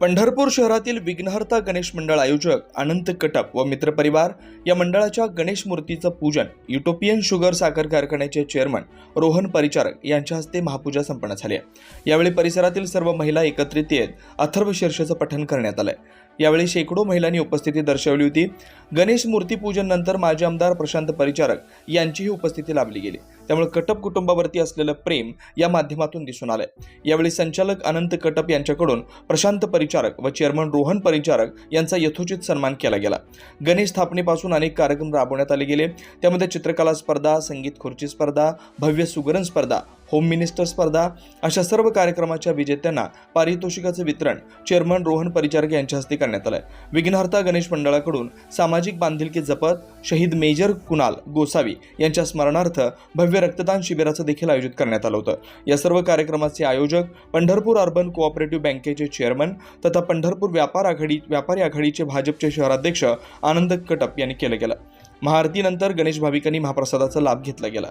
पंढरपूर शहरातील विघ्नहर्ता गणेश मंडळ आयोजक अनंत कटप व मित्रपरिवार या मंडळाच्या गणेश मूर्तीचं पूजन युटोपियन शुगर साखर कारखान्याचे चेअरमन रोहन परिचारक यांच्या हस्ते महापूजा संपन्न झाली आहे. यावेळी परिसरातील सर्व महिला एकत्रित येत अथर्व शीर्षचं पठण करण्यात आलंय. यावेळी शेकडो महिलांनी उपस्थिती दर्शवली होती. गणेश मूर्ती पूजन नंतर माजी आमदार प्रशांत परिचारक यांचीही उपस्थिती लाभली गेली. त्यामुळे कटप कुटुंबावरती असलेलं प्रेम या माध्यमातून दिसून आलंय. यावेळी संचालक अनंत कटप यांच्याकडून प्रशांत परिचारक व चेअरमन रोहन परिचारक यांचा यथोचित सन्मान केला गेला. गणेश स्थापनेपासून अनेक कार्यक्रम राबवण्यात आले गेले. त्यामध्ये चित्रकला स्पर्धा संगीत खुर्ची स्पर्धा भव्य सुगरण स्पर्धा होम मिनिस्टर स्पर्धा अशा सर्व कार्यक्रमाच्या विजेत्यांना पारितोषिकाचं वितरण चेअरमन रोहन परिचारक यांच्या हस्ते करण्यात आलंय. विघ्नहर्ता गणेश मंडळाकडून सामाजिक बांधिलकी जपत शहीद मेजर कुणाल गोसावी यांच्या स्मरणार्थ भव्य भव्य रक्तदान शिबिराचं देखील आयोजित करण्यात आलं होतं. या सर्व कार्यक्रमाचे आयोजक पंढरपूर अर्बन कोऑपरेटिव्ह बँकेचे चेअरमन तथा पंढरपूर व्यापार आघाडी व्यापारी आघाडीचे भाजपचे शहराध्यक्ष आनंद कटप यांनी केलं गेलं. महाआरतीनंतर गणेश भाविकांनी महाप्रसादाचा लाभ घेतला गेला.